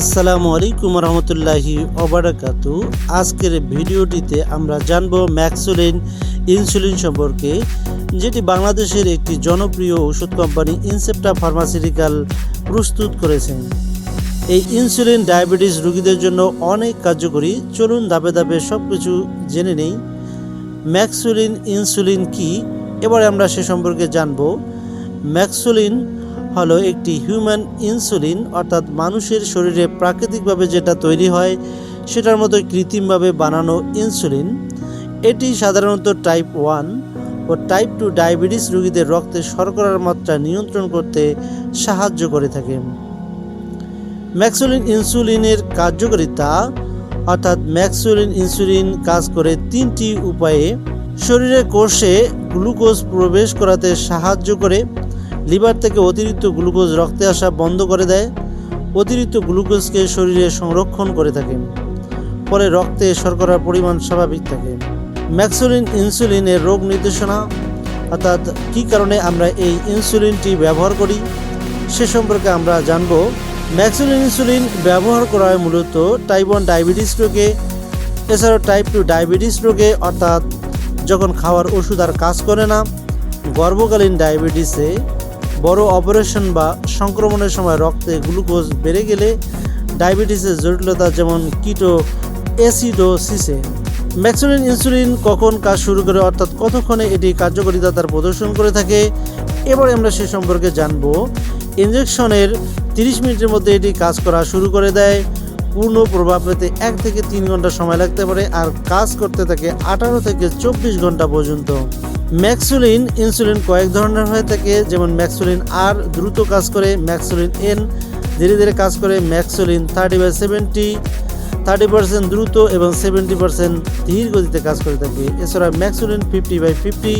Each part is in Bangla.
আসসালামু আলাইকুম রহমতুল্লাহি অবরাকাতু আজকের ভিডিওটিতে আমরা জানব ম্যাক্সোলিন ইনসুলিন সম্পর্কে, যেটি বাংলাদেশের একটি জনপ্রিয় ওষুধ কোম্পানি ইনসেপ্টা ফার্মাসিউটিক্যাল প্রস্তুত করেছেন। এই ইনসুলিন ডায়াবেটিস রোগীদের জন্য অনেক কার্যকরী। চলুন ধাপে ধাপে সব কিছু জেনে নেই। ম্যাক্সোলিন ইনসুলিন কি? এবারে আমরা সে সম্পর্কে জানব। ম্যাক্সোলিন হলো একটি হিউম্যান ইনসুলিন অর্থাৎ মানুষের শরীরে প্রাকৃতিকভাবে যেটা তৈরি হয়, সেটার মতো কৃত্রিমভাবে বানানো ইনসুলিন এটি সাধারণত টাইপ ওয়ান ও টাইপ টু ডায়াবেটিস রোগীদের রক্তে শর্করার মাত্রা নিয়ন্ত্রণ করতে সাহায্য করে থাকে। ম্যাক্সুলিন ইনসুলিনের কার্যকারিতা, অর্থাৎ ম্যাক্সুলিন ইনসুলিন কাজ করে তিনটি উপায়ে। শরীরের কোষে গ্লুকোজ প্রবেশ করাতে সাহায্য করে লিভার থেকে অতিরিক্ত গ্লুকোজ রক্তে আসা বন্ধ করে দেয়, অতিরিক্ত গ্লুকোজকে শরীরে সংরক্ষণ করে থাকে, ফলে রক্তে শর্করার পরিমাণ স্বাভাবিক থাকে। ম্যাক্সোলিন ইনসুলিনের রোগ নির্দেশনা, অর্থাৎ কী কারণে আমরা এই ইনসুলিনটি ব্যবহার করি, সে সম্পর্কে আমরা জানব। ম্যাক্সোলিন ইনসুলিন ব্যবহার করা হয় মূলত টাইপ ওয়ান ডায়াবেটিস রোগে, এছাড়াও টাইপ টু ডায়াবেটিস রোগে, অর্থাৎ যখন খাওয়ার ওষুধ আর কাজ করে না, গর্ভকালীন ডায়াবেটিসে বড় অপারেশন বা সংক্রমণের সময় রক্তে গ্লুকোজ বেড়ে গেলে ডায়াবেটিসের জটিলতা যেমন কিটো অ্যাসিডোসিসে ম্যাক্সোলিন ইনসুলিন কখন কাজ শুরু করে, অর্থাৎ কতক্ষণে এটি কার্যকারিতা তার প্রদর্শন করে থাকে, এবারে আমরা সে সম্পর্কে জানব। ইঞ্জেকশনের তিরিশ মিনিটের মধ্যে এটি কাজ করা শুরু করে দেয়। পূর্ণ প্রভাব পেতে এক থেকে তিন ঘণ্টা সময় লাগতে পারে আর কাজ করতে থাকে আঠারো থেকে চব্বিশ ঘণ্টা পর্যন্ত। ম্যাক্সুলিন ইনসুলিন কয়েক ধরনের হয়ে থাকে, যেমন ম্যাক্সুলিন আর দ্রুত কাজ করে, ম্যাক্সুলিন এন, ধীরে ধীরে কাজ করে, maxulin thirty by seventy, thirty percent দ্রুত এবং সেভেন্টি পার্সেন্ট ধীর গতিতে কাজ করে থাকে। এছাড়া maxulin fifty by fifty,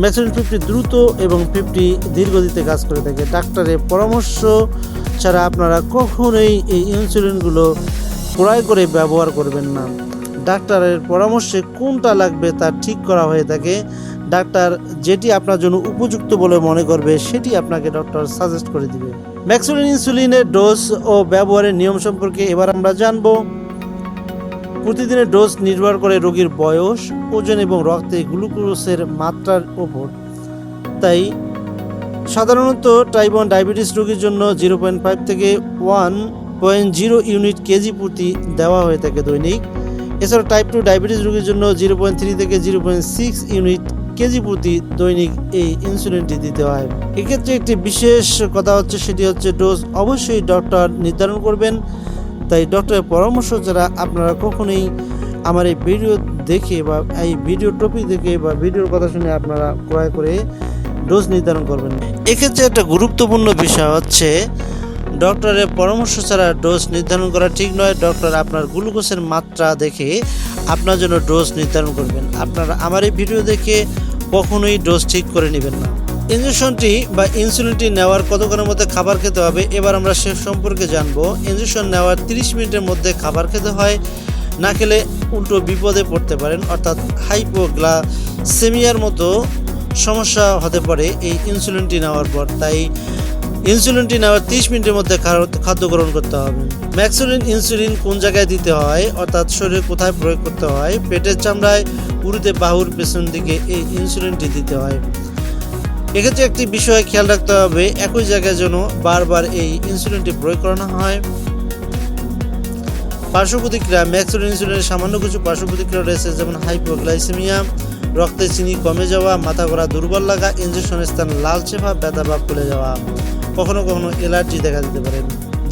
maxulin fifty দ্রুত এবং ফিফটি ধীর গতিতে কাজ করে থাকে। ডাক্তারের পরামর্শ ছাড়া আপনারা কখনোই এই ইনসুলিনগুলো ক্রয় করে ব্যবহার করবেন না। ডাক্তারের পরামর্শে কোনটা লাগবে তা ঠিক করা হয়ে থাকে। ডাক্তার যেটি আপনার জন্য উপযুক্ত বলে মনে করবে, সেটি আপনাকে ডক্টর সাজেস্ট করে দিবে। ম্যাক্সুলিন ইনসুলিনের ডোজ ও ব্যবহারের নিয়ম সম্পর্কে এবার আমরা জানব। প্রতিদিনের ডোজ নির্ভর করে রোগীর বয়স, ওজন এবং রক্তে গ্লুকোজের মাত্রার ওপর তাই সাধারণত টাইপ ওয়ান ডায়াবেটিস রোগীর জন্য জিরো পয়েন্ট ফাইভ থেকে one point zero unit kg প্রতি দেওয়া হয়ে থাকে দৈনিক। এছাড়া টাইপ টু ডায়াবেটিস রোগীর জন্য জিরো পয়েন্ট থ্রি থেকে zero point six unit kg প্রতি দৈনিক এই ইনসুলিনটি দিতে হয়। এক্ষেত্রে একটি বিশেষ কথা হচ্ছে, সেটি হচ্ছে ডোজ অবশ্যই ডক্টর নির্ধারণ করবেন। তাই ডক্টরের পরামর্শ ছাড়া আপনারা কখনোই আমার এই ভিডিও দেখে বা এই ভিডিও টপিক দেখে বা ভিডিওর কথা শুনে আপনারা ক্রয় করে ডোজ নির্ধারণ করবেন এক্ষেত্রে একটা গুরুত্বপূর্ণ বিষয় হচ্ছে ডক্টরের পরামর্শ ছাড়া ডোজ নির্ধারণ করা ঠিক নয়। ডক্টর আপনার গ্লুকোজের মাত্রা দেখে আপনার জন্য ডোজ নির্ধারণ করবেন। আপনারা আমার এই ভিডিও দেখে কখনোই ডোজ ঠিক করে নেবেন না। ইঞ্জেকশনটি বা ইনসুলিনটি নেওয়ার কতক্ষণের মধ্যে খাবার খেতে হবে, এবার আমরা সে সম্পর্কে জানব। ইঞ্জেকশন নেওয়ার 30 মিনিটের মধ্যে খাবার খেতে হয়, না খেলে উল্টো বিপদে পড়তে পারেন, অর্থাৎ হাইপোগ্লাসেমিয়ার মতো সমস্যা হতে পারে এই ইনসুলিনটি নেওয়ার পর। তাই ইনসুলিনটি নেওয়ার 30 মিনিটের মধ্যে খাদ্য গ্রহণ করতে হবে। ম্যাক্সুলিন ইনসুলিন কোন জায়গায় দিতে হয়? অর্থাৎ শরীরে কোথায় প্রয়োগ করতে হয়? পেটের চামড়ায়, উরুতে, বাহুর পেছন দিকে এই ইনসুলিনটি দিতে হয়। এক্ষেত্রে একটি বিষয় খেয়াল রাখতে হবে, একই জায়গায় যেন বারবার এই ইনসুলিনটি প্রয়োগ করানো হয়। পার্শ্ব প্রতিক্রিয়া, ম্যাক্সুলিন ইনসুলিনের সামান্য কিছু পার্শ্ব প্রতিক্রিয়া রয়েছে, যেমন হাইপোগ্লাইসেমিয়া, রক্তে চিনি কমে যাওয়া, মাথা ঘোরা দুর্বল লাগা ইঞ্জেকশনের স্থান লালচে ভাব ব্যথা ভাব ফুলে যাওয়া। কখনো কখনো অ্যালার্জি দেখা দিতে পারে।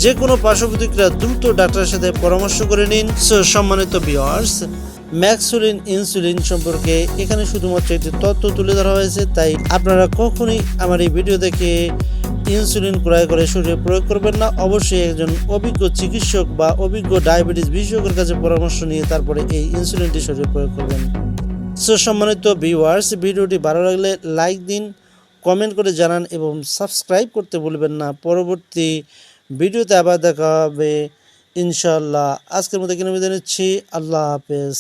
যে কোনো পার্শ্ব প্রতিক্রিয়া দ্রুত ডাক্তারের সাথে পরামর্শ করে নিন। সম্মানিত বিয়ার্স ম্যাক্সুলিন ইনসুলিন সম্পর্কে এখানে শুধুমাত্র একটি তথ্য তুলে ধরা হয়েছে, তাই আপনারা কখনোই আমার এই ভিডিও দেখে ইনসুলিন ক্রয় করে শরীরে প্রয়োগ করবেন না। অবশ্যই একজন অভিজ্ঞ চিকিৎসক বা অভিজ্ঞ ডায়াবেটিস বিশেষজ্ঞের কাছে পরামর্শ নিয়ে তারপরে এই ইনসুলিনটি শরীরে প্রয়োগ করবেন। সো সম্মানিত ভিউয়ার্স ভিডিওটি ভালো লাগলে লাইক দিন কমেন্ট করে জানান এবং সাবস্ক্রাইব করতে ভুলবেন না। পরবর্তী ভিডিওতে আবার দেখা হবে। ইনশাল্লাহ আজকের মতো কিনে বিদায় নিচ্ছি। আল্লাহ হাফেজ।